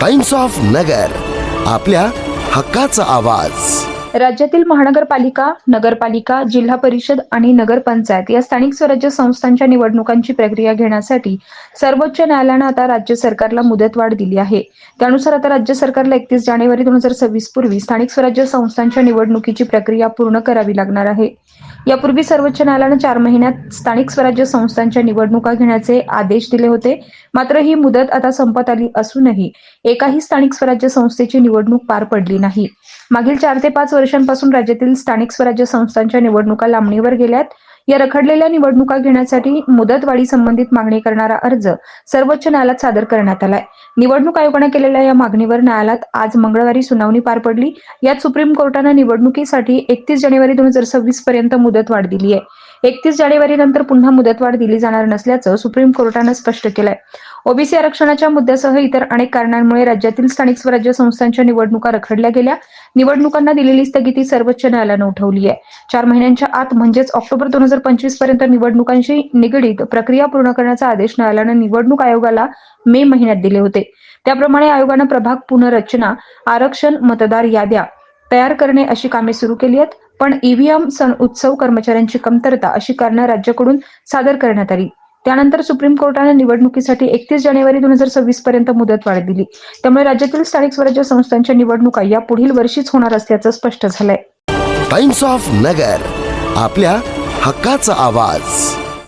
Times of नगर आपल्या हक्काचा आवाज. राज्यातील महानगरपालिका नगरपालिका जिल्हा परिषद आणि नगरपंचायत या स्थानिक स्वराज्य संस्थांच्या निवडणुकांची प्रक्रिया घेण्यासाठी सर्वोच्च न्यायालयानं आता राज्य सरकारला मुदतवाढ दिली आहे. त्यानुसार आता राज्य सरकारला एकतीस जानेवारी दोन हजार सव्वीस पूर्वी स्थानिक स्वराज्य संस्थांच्या निवडणुकीची प्रक्रिया पूर्ण करावी लागणार आहे. यापूर्वी सर्वोच्च न्यायालयानं चार महिन्यात स्थानिक स्वराज्य संस्थांच्या निवडणुका घेण्याचे आदेश दिले होते. मात्र ही मुदत आता संपत आली असूनही एकाही स्थानिक स्वराज्य संस्थेची निवडणूक पार पडली नाही. मागील चार ते पाच वर्षांपासून राज्यातील स्थानिक स्वराज्य संस्थांच्या निवडणुका लांबणीवर गेल्यात. या रखडलेल्या निवडणुका घेण्यासाठी मुदतवाढी संबंधित मागणी करणारा अर्ज सर्वोच्च न्यायालयात सादर करण्यात आलाय. निवडणूक आयोगाने केलेल्या या मागणीवर न्यायालयात आज मंगळवारी सुनावणी पार पडली. यात सुप्रीम कोर्टानं निवडणुकीसाठी एकतीस जानेवारी दोन हजार सव्वीस पर्यंत मुदतवाढ दिली आहे एकतीस जानेवारी नंतर पुन्हा मुदतवाढ दिली जाणार नसल्याचं सुप्रीम कोर्टानं स्पष्ट केलंय. ओबीसी आरक्षणाच्या मुद्द्यासह इतर अनेक कारणांमुळे राज्यातील स्थानिक स्वराज्य संस्थांच्या निवडणुका रखडल्या गेल्या. निवडणुकांना दिलेली स्थगिती सर्वोच्च न्यायालयानं उठवली आहे. चार महिन्यांच्या आत म्हणजेच ऑक्टोबर दोन हजार पंचवीसपर्यंत निवडणुकांशी निगडीत प्रक्रिया पूर्ण करण्याचा आदेश न्यायालयानं निवडणूक आयोगाला मे महिन्यात दिले होते. त्याप्रमाणे आयोगानं प्रभाग पुनर्रचना आरक्षण मतदार याद्या तयार करणे अशी कामे सुरू केली आहेत. पण ईव्हीएम सण उत्सव कर्मचाऱ्यांची कमतरता अशी कारणं राज्याकडून सादर करण्यात आली. त्यानंतर सुप्रीम कोर्टाने निवडणुकीसाठी एकतीस जानेवारी दोन हजार सव्वीस पर्यंत मुदत वाढ दिली. त्यामुळे राज्यातील स्थानिक स्वराज्य संस्थांच्या निवडणुका या पुढील वर्षीच होणार असल्याचं स्पष्ट झालंय. टाइम्स ऑफ नगर आपल्या हक्काचा आवाज.